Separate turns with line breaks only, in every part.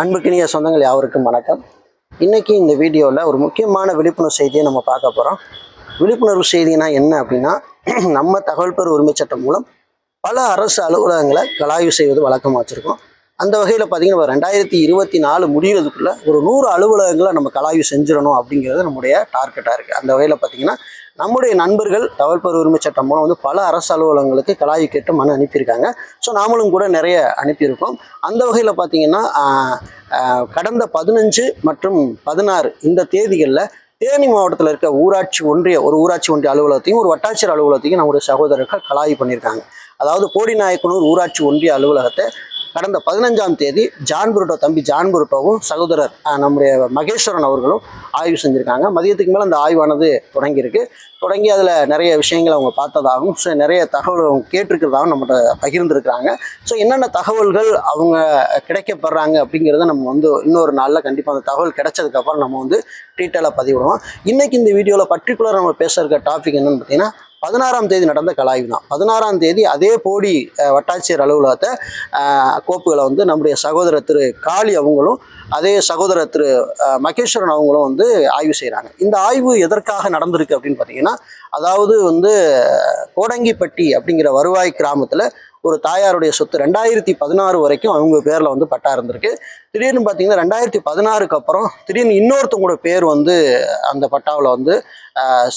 அன்புக்கினிய சொந்தங்கள் யாவருக்கும் வணக்கம். இன்னைக்கு இந்த வீடியோவில் ஒரு முக்கியமான விழிப்புணர்வு செய்தியை நம்ம பார்க்க போகிறோம் விழிப்புணர்வு செய்தினா என்ன அப்படின்னா நம்ம தகவல் பெறு உரிமை சட்டம் மூலம் பல அரசு அலுவலகங்களை கலாய்வு செய்வது வழக்கமாக வச்சுருக்கோம். அந்த வகையில் பார்த்தீங்கன்னா ரெண்டாயிரத்தி இருபத்தி நாலு முடிகிறதுக்குள்ளே ஒரு நூறு அலுவலகங்களை நம்ம கலாய்வு செஞ்சிடணும் அப்படிங்கிறது நம்முடைய டார்கெட்டாக இருக்குது அந்த வகையில் பார்த்தீங்கன்னா நம்முடைய நண்பர்கள் தகவல் பெறு உரிமை சட்டம் மூலம் வந்து பல அரசு அலுவலகங்களுக்கு கலாய்வு கேட்டு மனு அனுப்பியிருக்காங்க. ஸோ நாமளும் கூட நிறைய அனுப்பியிருக்கோம். அந்த வகையில் பார்த்தீங்கன்னா கடந்த பதினஞ்சு மற்றும் பதினாறு இந்த தேதிகளில் தேனி மாவட்டத்தில் இருக்க ஊராட்சி ஒன்றிய ஒரு ஊராட்சி ஒன்றிய அலுவலகத்தையும் ஒரு வட்டாட்சியர் அலுவலகத்தையும் நம்முடைய சகோதரர்கள் கலாய்வு பண்ணியிருக்காங்க. அதாவது போடிநாயக்கனூர் ஊராட்சி ஒன்றிய அலுவலகத்தை கடந்த பதினஞ்சாம் தேதி ஜான் புருட்டோ தம்பி ஜான் புருட்டோவும் சகோதரர் நம்முடைய மகேஸ்வரன் அவர்களும் ஆய்வு செஞ்சுருக்காங்க. மதியத்துக்கு மேலே அந்த ஆய்வானது தொடங்கியிருக்கு. தொடங்கி அதில் நிறைய விஷயங்களை அவங்க பார்த்ததாகவும் ஸோ நிறைய தகவல் அவங்க கேட்டிருக்கிறதாகவும் நம்மகிட்ட பகிர்ந்துருக்கிறாங்க. ஸோ என்னென்ன தகவல்கள் அவங்க கிடைக்கப்படுறாங்க அப்படிங்கிறத நம்ம வந்து இன்னொரு நாளில் கண்டிப்பாக அந்த தகவல் கிடைச்சதுக்கப்புறம் நம்ம வந்து டீட்டெயிலாக பதிவிடுவோம். இன்றைக்கி இந்த வீடியோவில் பர்டிகுலராக நம்ம பேச இருக்க டாபிக் என்னென்னு பார்த்தீங்கன்னா பதினாறாம் தேதி நடந்த கலாய்வு தான். பதினாறாம் தேதி அதே போடி வட்டாட்சியர் அலுவலகத்தை கோப்புகளை வந்து நம்முடைய சகோதரர் திரு காளி அவங்களும் அதே சகோதரர் திரு மகேஸ்வரன் அவங்களும் வந்து ஆய்வு செய்கிறாங்க இந்த ஆய்வு எதற்காக நடந்திருக்கு அப்படின்னு பார்த்தீங்கன்னா அதாவது வந்து கோடங்கிப்பட்டி அப்படிங்கிற வருவாய் கிராமத்தில் ஒரு தாயாருடைய சொத்து ரெண்டாயிரத்தி பதினாறு வரைக்கும் அவங்க பேரில் வந்து பட்டா இருந்திருக்கு. திடீர்னு பார்த்தீங்கன்னா ரெண்டாயிரத்தி பதினாறுக்கு அப்புறம் திடீர்னு இன்னொருத்தவங்களோட பேர் வந்து அந்த பட்டாவில் வந்து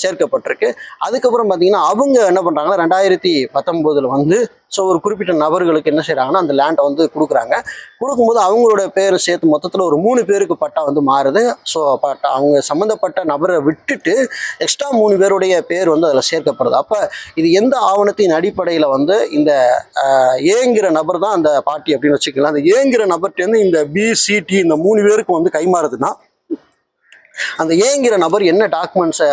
சேர்க்கப்பட்டிருக்கு. அதுக்கப்புறம் பார்த்தீங்கன்னா அவங்க என்ன பண்ணுறாங்கன்னா ரெண்டாயிரத்தி பத்தொம்போதில் வந்து ஸோ ஒரு குறிப்பிட்ட நபர்களுக்கு என்ன செய்கிறாங்கன்னா அந்த லேண்டை வந்து கொடுக்குறாங்க. கொடுக்கும்போது அவங்களோட பேர் சேர்த்து மொத்தத்தில் ஒரு மூணு பேருக்கு பட்டா வந்து மாறுது. ஸோ பட்டா அவங்க சம்மந்தப்பட்ட நபரை விட்டுட்டு எக்ஸ்ட்ரா மூணு பேருடைய பேர் வந்து அதில் சேர்க்கப்படுது. அப்போ இது எந்த ஆவணத்தின் அடிப்படையில் வந்து இந்த ஏங்கிற நபர் தான் அந்த பார்ட்டி அப்படின்னு வச்சுக்கலாம். அந்த ஏங்கிற நபர்கிட்டேருந்து இந்த பி சிடி இந்த மூணு பேருக்கு வந்து கைமாறுதுன்னா அந்த ஏங்கிற நபர் என்ன டாக்குமெண்ட்ஸை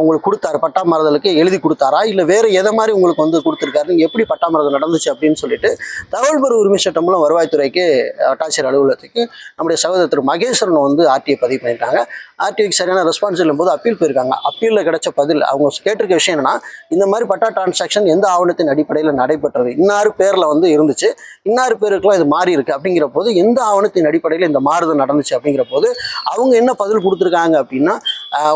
உங்களுக்கு கொடுத்தாரு? பட்டா மாறுதலுக்கு எழுதி கொடுத்தாரா? இல்லை வேறு எதை மாதிரி உங்களுக்கு வந்து கொடுத்துருக்காரு? நீங்கள் எப்படி பட்டா மாறுதல் நடந்துச்சு அப்படின்னு சொல்லிட்டு தகவல் பெறு உரிமை சட்டம் மூலம் வருவாய்த்துறைக்கு வட்டாட்சியர் அலுவலகத்துக்கு நம்முடைய சகோதரர் திரு. மகேஸ்வரன் வந்து ஆர்டிஐ பதிவு பண்ணிட்டாங்க ஆர்டிஐக்கு சரியான ரெஸ்பான்ஸ் இல்லும்போது அப்பீல் போயிருக்காங்க. அப்பீலில் கிடைச்ச பதில் அவங்க கேட்டிருக்க விஷயம் என்னன்னா இந்த மாதிரி பட்டா டிரான்சாக்ஷன் எந்த ஆவணத்தின் அடிப்படையில் நடைபெற்றது? இன்னாறு பேரில் வந்து இருந்துச்சு. இன்னாறு பேருக்குலாம் இது மாறி இருக்கு அப்படிங்கிற போது எந்த ஆவணத்தின் அடிப்படையில் இந்த மாறுதல் நடந்துச்சு? அப்படிங்கிற போது அவங்க என்ன பதில் கொடுத்துருக்காங்க அப்படின்னா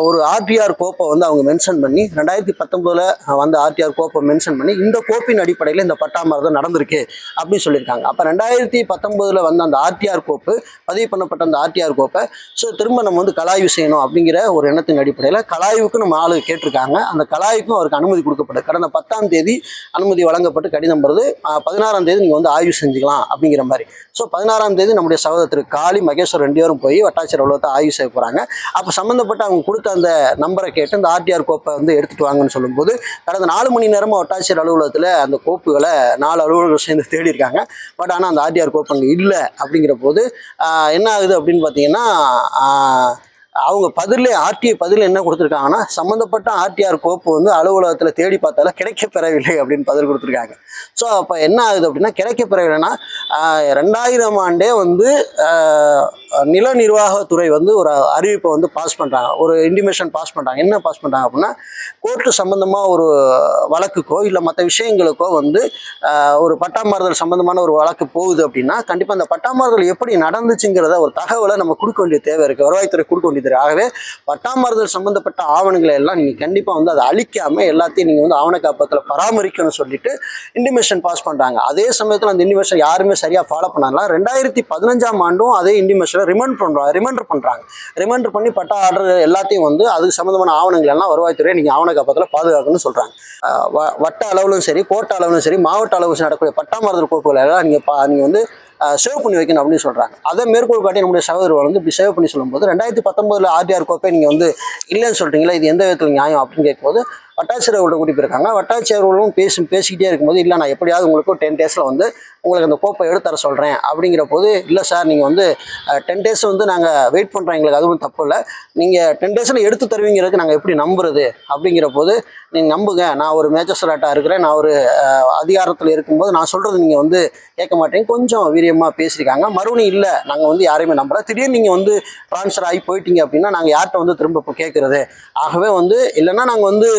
ஒரு ஆர்டிஆர் கோப்பை வந்து அவங்க மென்ஷன் பண்ணி ரெண்டாயிரத்தி பத்தொம்போதில் வந்து ஆர்டிஆர் கோப்பை மென்ஷன் பண்ணி இந்த கோப்பின் அடிப்படையில் இந்த பட்டா நடந்திருக்கு அப்படின்னு சொல்லியிருக்காங்க. அப்போ ரெண்டாயிரத்தி பத்தொம்போதில் வந்த அந்த ஆர்டிஆர் கோப்பு பதிவு பண்ணப்பட்ட அந்த ஆர்டிஆர் கோப்பை ஸோ திரும்ப நம்ம வந்து கலாய்வு செய்யணும் அப்படிங்கிற ஒரு எண்ணத்தின் அடிப்படையில் கலாய்வுக்கு நம்ம ஆளு கேட்டிருக்காங்க. அந்த கலாய்வுக்கும் அவருக்கு அனுமதி கொடுக்கப்பட்டது. கடந்த பத்தாம் தேதி அனுமதி வழங்கப்பட்டு கடிதம் வருது. பதினாறாம் தேதி நீங்கள் வந்து ஆய்வு செஞ்சுக்கலாம் அப்படிங்கிற மாதிரி. ஸோ பதினாறாம் தேதி நம்முடைய சகோதரர் திரு காளி மகேஸ்வர் ரெண்டு பேரும் போய் வட்டாட்சியர் அலுவலகத்தை ஆய்வு செய்ய போகிறாங்க அப்போ சம்மந்தப்பட்ட அவங்க கொடுத்த அந்த நம்பரை கேட்டு அந்த ஆர்டிஆர் கோப்பை வந்து எடுத்துட்டு வாங்கன்னு சொல்லும்போது கடந்த நாலு மணி நேரமாக வட்டாட்சியர் அலுவலகத்தில் அந்த கோப்புகளை நாலு அலுவலர்கள் சேர்ந்து தேடி இருக்காங்க. பட் ஆனால் அந்த ஆர்டிஆர் கோப்பு அங்கே இல்லை அப்படிங்கிற போது என்ன ஆகுது அப்படின்னு பார்த்தீங்கன்னா அவங்க பதிலே ஆர்டிஐ பதில் என்ன கொடுத்துருக்காங்கன்னா சம்மந்தப்பட்ட ஆர்டிஆர் கோப்பு வந்து அலுவலகத்தில் தேடி பார்த்தால கிடைக்கப்பெறவில்லை அப்படின்னு பதில் கொடுத்துருக்காங்க. ஸோ அப்போ என்ன ஆகுது அப்படின்னா கிடைக்கப்பெறவில்லைன்னா ரெண்டாயிரம் ஆண்டே வந்து நில நிர்வாகத்துறை வந்து ஒரு அறிவிப்பை வந்து பாஸ் பண்ணுறாங்க ஒரு இன்டிமேஷன் பாஸ் பண்ணுறாங்க என்ன பாஸ் பண்ணுறாங்க அப்படின்னா கோர்ட்டு சம்மந்தமாக ஒரு வழக்குக்கோ இல்லை மற்ற விஷயங்களுக்கோ வந்து ஒரு பட்டாமாறுதல் சம்மந்தமான ஒரு வழக்கு போகுது அப்படின்னா கண்டிப்பாக அந்த பட்டாமாறுதல் எப்படி நடந்துச்சுங்கிறத ஒரு தகவலை நம்ம கொடுக்க வேண்டிய தேவை இருக்குது வருவாய்த்துறை கொடுக்க வேண்டியது இருக்கு. ஆகவே பட்டாமறுதல் சம்மந்தப்பட்ட ஆவணங்களை எல்லாம் நீங்கள் கண்டிப்பாக வந்து அதை அழிக்காமல் எல்லாத்தையும் நீங்கள் வந்து ஆவண காப்பகத்தில் பராமரிக்கணும்னு சொல்லிட்டு இன்டிமேஷன் பாஸ் பண்ணுறாங்க அதே சமயத்தில் அந்த இன்டிமேஷன் யாருமே சரியாக ஃபாலோ பண்ணாங்களா ரெண்டாயிரத்தி பதினஞ்சாம் ஆண்டும் அதே இன்டிமேஷனை ரிமைண்ட் பண்ணுறாங்க ரிமைண்டர் பண்ணுறாங்க ரிமைண்டர் பண்ணி பட்டா ஆர்டர் எல்லாத்தையும் வந்து அதுக்கு சம்மந்தமான ஆவணங்கள் எல்லாம் வருவாய்த்துறையை நீங்கள் ஆவண காப்பகத்தில் பாதுகாக்கணும்னு சொல்கிறாங்க வட்ட அளவிலும் சரி கோட்ட அளவிலும் சரி மாவட்ட அளவு நடக்கக்கூடிய பட்டா மாறுதல் கோப்புகளை எல்லாம் நீங்கள் பா நீங்கள் வந்து சேவ் பண்ணி வைக்கணும் அப்படின்னு சொல்கிறாங்க அதை மேற்கோள் காட்டி நம்முடைய சகோதரர் வந்து இப்படி சேவ் பண்ணி சொல்லும்போது ரெண்டாயிரத்தி பத்தொம்போதில் ஆர்டிஆர் கோப்பை நீங்கள் வந்து இல்லைன்னு சொல்கிறீங்களா இது எந்த விதத்தில் நியாயம் அப்படின்னு கேட்கும்போது வட்டாட்சியர் அவர்கள்ட்ட கூட்டி போயிருக்காங்க. வட்டாட்சியர் பேசி பேசிக்கிட்டே இருக்கும்போது இல்லை நான் எப்படியாவது உங்களுக்கு டென் டேஸில் வந்து உங்களுக்கு அந்த கோப்பை எடுத்து தர சொல்கிறேன் அப்படிங்கிற போது இல்லை சார் நீங்கள் வந்து டென் டேஸ் வந்து நாங்கள் வெயிட் பண்ணுறோம் எங்களுக்கு அதுவும் தப்பு இல்லை. நீங்கள் டென் டேஸில் எடுத்து தருவீங்கிறதுக்கு நாங்கள் எப்படி நம்புறது? அப்படிங்கிற போது நீங்கள் நம்புங்க. நான் ஒரு மேஜஸ்ட்ரேட்டாக இருக்கிறேன். நான் ஒரு அதிகாரத்தில் இருக்கும்போது நான் சொல்கிறது நீங்கள் வந்து கேட்க மாட்டேங்க. கொஞ்சம் வீரிய தைரியமாக பேசியிருக்காங்க. மறுபடியும் இல்லை. நாங்கள் வந்து யாரையுமே நம்பல. திடீர்னு நீங்கள் வந்து ட்ரான்ஸ்ஃபர் ஆகி போயிட்டீங்க அப்படின்னா நாங்கள் யார்கிட்ட வந்து திரும்ப இப்போ கேட்குறது ஆகவே வந்து இல்லைன்னா நாங்கள் வந்து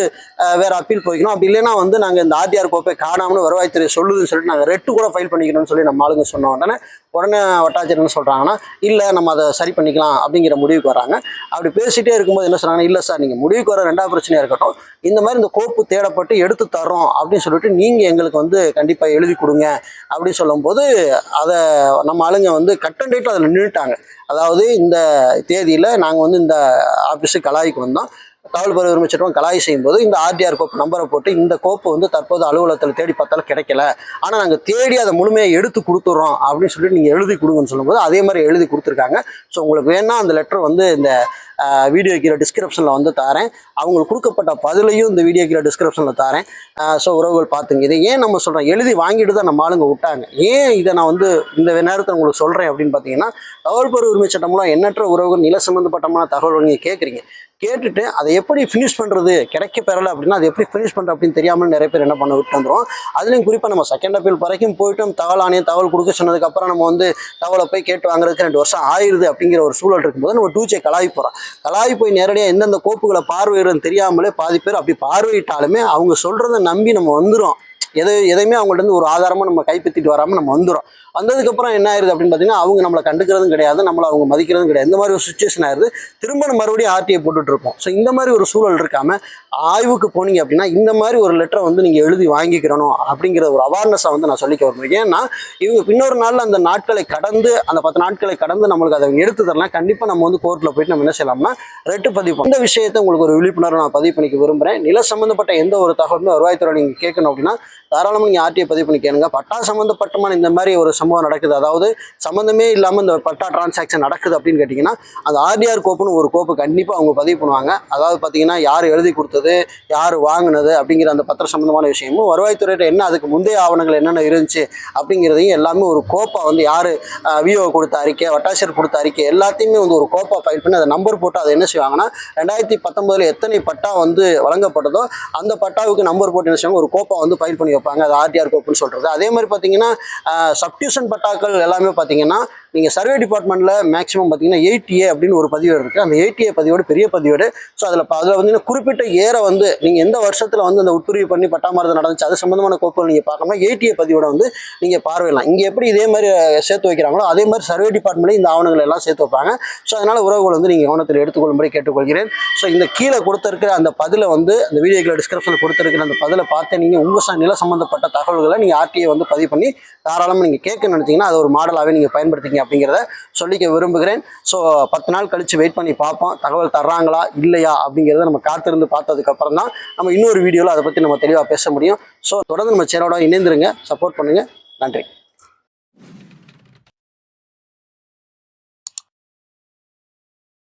வேறு அப்பீல் போய்க்கணும். அப்படி இல்லைன்னா வந்து நாங்கள் இந்த ஆர்டிஆர் கோப்பை காணாமல் வருவாய்த்துறை சொல்லுதுன்னு சொல்லிட்டு நாங்கள் ரெட்டு கூட ஃபைல் பண்ணிக்கணும்னு சொல்லி நம்ம ஆளுங்க சொன்ன உடனே உடனே வட்டாட்சியர் என்ன சொல்கிறாங்கன்னா இல்லை நம்ம அதை சரி பண்ணிக்கலாம் அப்படிங்கிற முடிவுக்கு வராங்க. அப்படி பேசிகிட்டே இருக்கும்போது என்ன சொல்றாங்கன்னா இல்லை சார் நீங்கள் முடிவுக்கு வர ரெண்டாவது பிரச்சனையாக இருக்கட்டும். இந்த மாதிரி இந்த கோப்பு தேடப்பட்டு எடுத்து தர்றோம் அப்படின்னு சொல்லிட்டு நீங்கள் எங்களுக்கு வந்து கண்டிப்பாக எழுதி கொடுங்க அப்படின்னு சொல்லும்போது அதை நம்ம ஆளுங்க வந்து கட்டன் டேட்டில் அதில் நின்றுட்டாங்க. அதாவது இந்த தேதியில் நாங்கள் வந்து இந்த ஆஃபீஸுக்கு கலாய்க்கு வந்தோம் தகவல் பெற உரிமை சட்டம் கலாய் செய்யும்போது இந்த ஆர்டிஆர் கோப்பு நம்பரை போட்டு இந்த கோப்பு வந்து தற்போது அலுவலகத்தில் தேடி பார்த்தாலும் கிடைக்கல. ஆனால் நாங்கள் தேடி அதை முழுமையாக எடுத்து கொடுத்துட்றோம் அப்படின்னு சொல்லிட்டு நீங்கள் எழுதி கொடுங்கன்னு சொல்லும்போது அதே மாதிரி எழுதி கொடுத்துருக்காங்க. ஸோ உங்களுக்கு வேணால் அந்த லெட்டர் வந்து இந்த வீடியோ கீழே டிஸ்கிரிப்ஷனில் வந்து தரேன். அவங்களுக்கு கொடுக்கப்பட்ட பதிலையும் இந்த வீடியோ கீழே டிஸ்கிரிப்ஷனில் தரேன். ஸோ உறவுகள் பார்த்துங்க. இதை ஏன் நம்ம சொல்கிறோம் எழுதி வாங்கிட்டு தான் நம்ம ஆளுங்க விட்டாங்க. ஏன் இதை நான் வந்து இந்த நேரத்தில் உங்களுக்கு சொல்கிறேன் அப்படின்னு பார்த்தீங்கன்னா தகவல் பெற உரிமை சட்டம் மூலம் எண்ணற்ற உறவுகள் நில சம்மந்தப்பட்டமான தகவல் நீங்கள் கேட்குறீங்க கேட்டுட்டு அதை எப்படி ஃபினிஷ் பண்ணுறது கிடைக்க பெறலை அப்படின்னா அதை எப்படி ஃபினிஷ் பண்ணுறது அப்படின்னு தெரியாமல் நிறைய பேர் என்ன பண்ண விட்டு வந்துடும் அதுலேயும் குறிப்பாக நம்ம செகண்ட் அப்பீல் வரைக்கும் போயிட்டோம். தகவல் ஆணையம் தகவல் கொடுக்க சொன்னதுக்கப்புறம் நம்ம வந்து தகவலை போய் கேட்டு வாங்குறதுக்கு ரெண்டு வருஷம் ஆயிடுது அப்படிங்கிற ஒரு சூழல் இருக்கும்போது நம்ம டூச்சை கலாவி போகிறோம் கலாவி போய் நேரடியாக எந்தெந்த கோப்புகளை பார்வையிடுறதுன்னு தெரியாமலே பாதி பேர் அப்படி பார்வையிட்டாலுமே அவங்க சொல்கிறத நம்பி நம்ம வந்துடும் எதை எதையுமே அவங்கள்ட்ட இருந்து ஒரு ஆதாரமாக நம்ம கைப்பற்றிட்டு வராமல் நம்ம வந்துடும் வந்ததுக்கப்புறம் என்ன ஆயிருது அப்படின்னு பார்த்தீங்கன்னா அவங்க நம்மளை கண்டுக்கிறதும் கிடையாது நம்மளை அவங்க மதிக்கிறதும் கிடையாது. இந்த மாதிரி ஒரு சுச்சுவேஷன் ஆயிருது. திரும்ப நம்ம மறுபடியும் ஆர்டிஐ போட்டுட்டு இருப்போம். ஸோ இந்த மாதிரி ஒரு சூழல் இருக்காம ஆய்வுக்கு போனீங்க அப்படின்னா இந்த மாதிரி ஒரு லெட்டரை வந்து நீங்கள் எழுதி வாங்கிக்கிறணும் அப்படிங்கிற ஒரு அவேர்னஸை வந்து நான் சொல்லிக்க விரும்புகிறேன் ஏன்னா இவங்க பின்னொரு நாளில் அந்த நாட்களை கடந்து அந்த பத்து நாட்களை கடந்து நம்மளுக்கு அதை எடுத்து தரலாம். கண்டிப்பாக நம்ம வந்து கோர்ட்டில் போயிட்டு நம்ம என்ன செய்யலாம்னா ரெட்டு பதிவு இந்த விஷயத்தை உங்களுக்கு ஒரு விழிப்புணர்வு நான் பதிவு பண்ணிக்க விரும்புகிறேன் நில சம்மந்தப்பட்ட எந்த ஒரு தகவலுமே வருவாய்த்துறை நீங்கள் கேட்கணும் அப்படின்னா தாராளமாக நீங்கள் ஆர்டிஐ பதிவு பண்ணி கேளுங்க பட்டா சம்மந்தப்பட்டமான இந்த மாதிரி ஒரு சம்பவம் நடக்குது. அதாவது சம்மந்தமே இல்லாமல் இந்த பட்டா டிரான்சாக்ஷன் நடக்குது அப்படின்னு கேட்டிங்கன்னா அந்த ஆர்டிஆர் கோப்புன்னு ஒரு கோப்பு கண்டிப்பாக அவங்க பதிவு பண்ணுவாங்க. அதாவது பார்த்தீங்கன்னா யார் எழுதி கொடுத்தது யார் வாங்கினது அப்படிங்கிற அந்த பத்திர சம்மந்தமான விஷயமும் வருவாய்த்துறையிட்ட என்ன அதுக்கு முந்தைய ஆவணங்கள் என்னென்ன இருந்துச்சு அப்படிங்கிறதையும் எல்லாமே ஒரு கோப்பா வந்து யார் விஓ கொடுத்த அறிக்கை வட்டாட்சியர் கொடுத்த அறிக்கை எல்லாத்தையுமே வந்து ஒரு கோப்பா ஃபைல் பண்ணி அதை நம்பர் போட்டு அதை என்ன செய்வாங்கன்னா ரெண்டாயிரத்தி பத்தொம்போதில் எத்தனை பட்டா வந்து வழங்கப்பட்டதோ அந்த பட்டாவுக்கு நம்பர் போட்டு என்ன செய்வாங்க ஒரு கோப்பா வந்து ஃபைல் பண்ணி வைப்பாங்க. அது ஆர்டிஆர் கோப்புன்னு சொல்கிறது அதே மாதிரி பார்த்தீங்கன்னா சப்டியூஷன் பட்டாக்கள் எல்லாமே பார்த்தீங்கன்னா நீங்கள் சர்வே டிபார்ட்மெண்ட்டில் மேக்ஸிமம் பார்த்தீங்கன்னா எயிட்டிஏ அப்படின்னு ஒரு பதிவேடு இருக்குது அந்த எயிட்டிஏ பதிவேடு பெரிய பதிவேடு. ஸோ அதில் அதில் வந்து குறிப்பிட்ட ஏரை வந்து நீங்கள் எந்த வருஷத்தில் வந்து அந்த உட்பிரிவு பண்ணி பட்டாமரத்து நடந்துச்சு அது சம்மந்தமான கோப்புகள் நீங்கள் பார்க்காம ஏ பதிவோட வந்து நீங்கள் பார்வையிடலாம். இங்கே எப்படி இதே மாதிரி சேர்த்து வைக்கிறாங்களோ அதே மாதிரி சர்வே டிபார்ட்மெண்ட்லேயும் இந்த ஆவணங்கள் எல்லாம் சேர்த்து வைப்பாங்க. ஸோ அதனால் உறவுகள் வந்து நீங்கள் கவனத்தில் எடுத்துக்கொள்ளும்படி கேட்டுக்கொள்கிறேன். ஸோ இந்த கீழே கொடுத்துருக்கிற அந்த பதிலை வந்து அந்த வீடியோக்கில் டிஸ்கிரிப்ஷனில் கொடுத்துருக்கிற அந்த பதிலை பார்த்து நீங்கள் உங்கள் ச- நில சம்மந்தப்பட்ட தகவல்களை நீங்கள் ஆர்டிஐ வந்து பதிவு பண்ணி தாராளமாக நீங்கள் கேட்க நினச்சிங்கன்னா அது ஒரு மாடலாகவே நீங்கள் பயன்படுத்திங்க அப்படிங்கிறத சொல்லிக்க விரும்புகிறேன். ஸோ பத்து நாள் கழித்து வெயிட் பண்ணி பார்ப்போம். தகவல் தர்றாங்களா இல்லையா அப்படிங்கிறத நம்ம காத்திருந்து பார்த்ததுக்கப்புறம் தான் நம்ம இன்னொரு வீடியோவில் அதை பற்றி நம்ம தெளிவாக பேச முடியும். ஸோ தொடர்ந்து நம்ம சேனலோட இணைந்துருங்க. சப்போர்ட் பண்ணுங்கள் நன்றி.